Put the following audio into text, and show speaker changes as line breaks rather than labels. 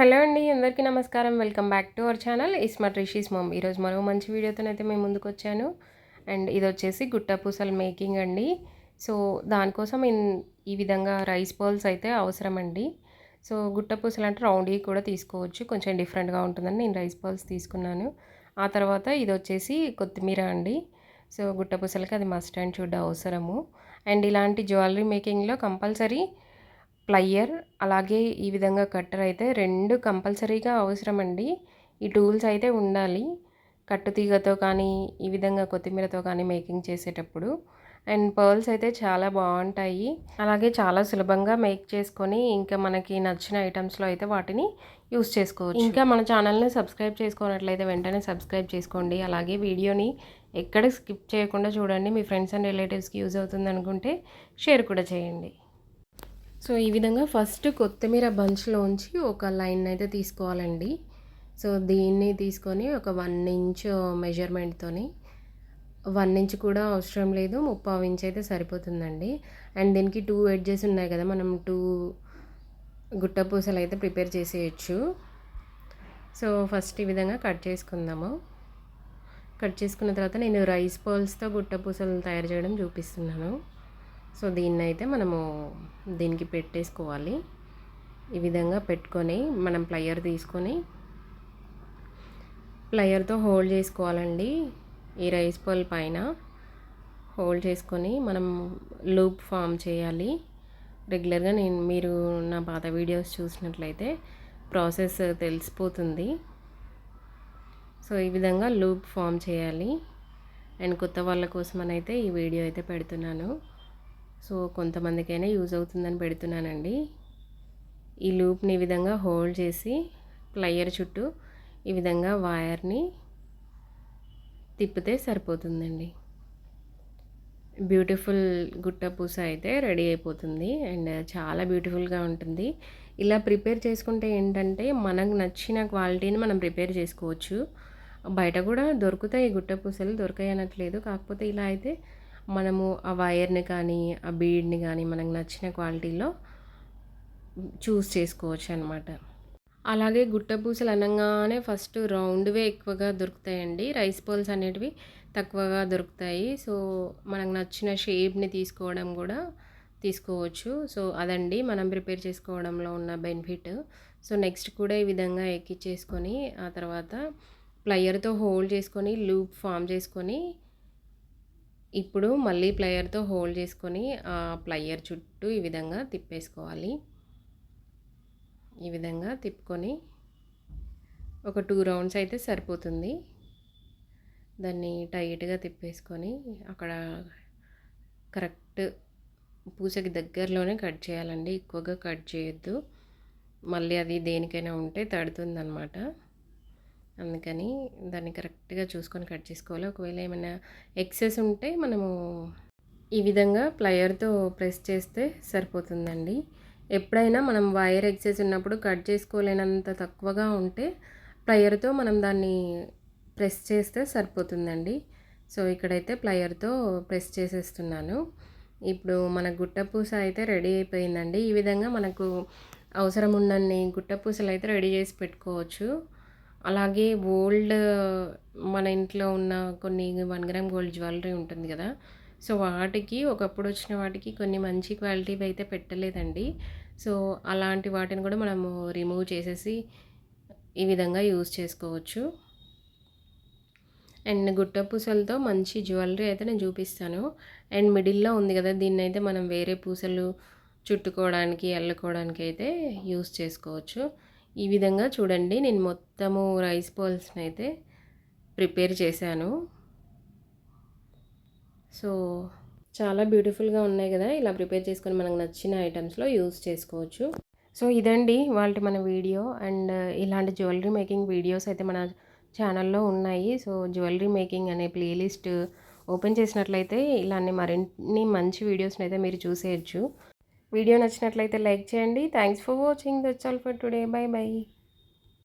Hello అండి అందరికీ నమస్కారం. Welcome back to our channel. Ismat Rishi's mom. ఈరోజు మరో మంచి వీడియోతోనైతే మేము ముందుకు వచ్చాను అండ్ ఇది వచ్చేసి గుట్టపూసల మేకింగ్ అండి. సో దానికోసం ఈ విధంగా రైస్ బౌల్స్ అయితే అవసరం అండి. సో గుట్టపూసలు అంటే రౌండ్ కూడా తీసుకోవచ్చు. కొంచెం డిఫరెంట్గా ఉంటుందని నేను రైస్ బౌల్స్ తీసుకున్నాను. ఆ తర్వాత ఇది వచ్చేసి కొత్తిమీర అండి. సో గుట్టపూసలకి అది మస్ట్ అండ్ చూడ అవసరము. అండ్ ఇలాంటి జ్యువెలరీ మేకింగ్లో కంపల్సరీ ప్లయ్యర్ అలాగే ఈ విధంగా కట్టర్ అయితే రెండు కంపల్సరీగా అవసరం అండి ఈ టూల్స్ అయితే ఉండాలి. కట్టుతీగతో కానీ ఈ విధంగా కొత్తిమీరతో కానీ మేకింగ్ చేసేటప్పుడు. అండ్ పర్ల్స్ అయితే చాలా బాగుంటాయి. అలాగే చాలా సులభంగా మేక్ చేసుకొని ఇంకా మనకి నచ్చిన ఐటమ్స్లో అయితే వాటిని యూస్ చేసుకోవచ్చు. ఇంకా మన ఛానల్ని సబ్స్క్రైబ్ చేసుకున్నట్లయితే వెంటనే సబ్స్క్రైబ్ చేసుకోండి. అలాగే వీడియోని ఎక్కడ స్కిప్ చేయకుండా చూడండి. మీ ఫ్రెండ్స్ అండ్ రిలేటివ్స్కి యూజ్ అవుతుంది అనుకుంటే షేర్ కూడా చేయండి. సో ఈ విధంగా ఫస్ట్ కొత్తిమీర బంచ్లోంచి ఒక లైన్ అయితే తీసుకోవాలండి. సో దీన్ని తీసుకొని ఒక వన్ ఇంచ్ మెజర్మెంట్తోని వన్ ఇంచ్ కూడా అవసరం లేదు ముప్పావు ఇంచ్ అయితే సరిపోతుందండి. అండ్ దీనికి టూ ఎడ్జెస్ ఉన్నాయి కదా మనం టూ గుట్ట పూసలు అయితే ప్రిపేర్ చేసేయచ్చు. సో ఫస్ట్ ఈ విధంగా కట్ చేసుకుందాము. కట్ చేసుకున్న తర్వాత నేను రైస్ పర్ల్స్తో గుట్ట పూసలు తయారు చేయడం చూపిస్తున్నాను. సో దీన్ని అయితే మనము దీనికి పెట్టేసుకోవాలి. ఈ విధంగా పెట్టుకొని మనం ప్లయర్ తీసుకొని ప్లయర్తో హోల్డ్ చేసుకోవాలండి. ఈ రైస్ పల్ పైన హోల్డ్ చేసుకొని మనం లూప్ ఫామ్ చేయాలి. రెగ్యులర్గా నేను మీరు నా పాత వీడియోస్ చూసినట్లయితే ప్రాసెస్ తెలిసిపోతుంది. సో ఈ విధంగా లూప్ ఫామ్ చేయాలి. అండ్ కొత్త వాళ్ళ కోసం అయితే ఈ వీడియో అయితే పెడుతున్నాను. సో కొంతమందికైనా యూజ్ అవుతుందని పెడుతున్నానండి. ఈ లూప్ని ఈ విధంగా హోల్డ్ చేసి ప్లయర్ చుట్టూ ఈ విధంగా వైర్ని తిప్పితే సరిపోతుందండి. బ్యూటిఫుల్ గుట్ట పూస అయితే రెడీ అయిపోతుంది అండ్ చాలా బ్యూటిఫుల్గా ఉంటుంది. ఇలా ప్రిపేర్ చేసుకుంటే ఏంటంటే మనకు నచ్చిన క్వాలిటీని మనం ప్రిపేర్ చేసుకోవచ్చు. బయట కూడా దొరుకుతాయి గుట్ట పూసలు దొరకాయి అనట్లేదు. కాకపోతే ఇలా అయితే మనము ఆ వైర్ని కానీ ఆ బీడ్ని కానీ మనకు నచ్చిన క్వాలిటీలో చూస్ చేసుకోవచ్చు అనమాట అలాగే గుట్ట పూసలు అనగానే ఫస్ట్ రౌండ్వే ఎక్కువగా దొరుకుతాయండి. రైస్ పోల్స్ అనేటివి తక్కువగా దొరుకుతాయి. సో మనకు నచ్చిన షేప్ని తీసుకోవడం కూడా తీసుకోవచ్చు. సో అదండి మనం ప్రిపేర్ చేసుకోవడంలో ఉన్న బెనిఫిట్. సో నెక్స్ట్ కూడా ఈ విధంగా ఎక్కిచ్చేసుకొని ఆ తర్వాత ప్లయర్తో హోల్డ్ చేసుకొని లూప్ ఫామ్ చేసుకొని ఇప్పుడు మళ్ళీ ప్లయర్తో హోల్డ్ చేసుకొని ఆ ప్లయర్ చుట్టూ ఈ విధంగా తిప్పేసుకోవాలి. ఈ విధంగా తిప్పుకొని ఒక టూ రౌండ్స్ అయితే సరిపోతుంది. దాన్ని టైట్గా తిప్పేసుకొని అక్కడ కరెక్ట్ పూసకి దగ్గరలోనే కట్ చేయాలండి. ఎక్కువగా కట్ చేయొద్దు. మళ్ళీ అది దేనికైనా ఉంటే తడుతుందనమాట అందుకని దాన్ని కరెక్ట్గా చూసుకొని కట్ చేసుకోవాలి. ఒకవేళ ఏమైనా ఎక్సెస్ ఉంటే మనము ఈ విధంగా ప్లయర్తో ప్రెస్ చేస్తే సరిపోతుందండి. ఎప్పుడైనా మనం వైర్ ఎక్సెస్ ఉన్నప్పుడు కట్ చేసుకోలేనంత తక్కువగా ఉంటే ప్లయర్తో మనం దాన్ని ప్రెస్ చేస్తే సరిపోతుందండి. సో ఇక్కడైతే ప్లయర్తో ప్రెస్ చేసేస్తున్నాను. ఇప్పుడు మన గుట్టపూస అయితే రెడీ అయిపోయిందండి. ఈ విధంగా మనకు అవసరం ఉన్నన్ని గుట్టపూసలు అయితే రెడీ చేసి పెట్టుకోవచ్చు. అలాగే ఓల్డ్ మన ఇంట్లో ఉన్న కొన్ని వన్ గ్రామ్ గోల్డ్ జ్యువెలరీ ఉంటుంది కదా. సో వాటికి ఒకప్పుడు వచ్చిన వాటికి కొన్ని మంచి క్వాలిటీవి అయితే పెట్టలేదండి. సో అలాంటి వాటిని కూడా మనము రిమూవ్ చేసేసి ఈ విధంగా యూజ్ చేసుకోవచ్చు. అండ్ గుట్ట పూసలతో మంచి జ్యువెలరీ అయితే నేను చూపిస్తాను. అండ్ మిడిల్లో ఉంది కదా దీన్ని అయితే మనం వేరే పూసలు చుట్టుకోవడానికి అల్లుకోవడానికి అయితే యూస్ చేసుకోవచ్చు. ఈ విధంగా చూడండి. నేను మొత్తము రైస్ బాల్స్ని అయితే ప్రిపేర్ చేశాను. సో చాలా బ్యూటిఫుల్గా ఉన్నాయి కదా. ఇలా ప్రిపేర్ చేసుకొని మనకు నచ్చిన ఐటమ్స్లో యూస్ చేసుకోవచ్చు. సో ఇదండి వాళ్ళ మన వీడియో. అండ్ ఇలాంటి జ్యువెలరీ మేకింగ్ వీడియోస్ అయితే మన ఛానల్లో ఉన్నాయి. సో జ్యువెలరీ మేకింగ్ అనే ప్లేలిస్ట్ ఓపెన్ చేసినట్లయితే ఇలాంటి మరిన్ని మంచి వీడియోస్ని అయితే మీరు చూసేయచ్చు. వీడియో నచ్చినట్లయితే లైక్ చేయండి. Thanks for watching that's all for today bye bye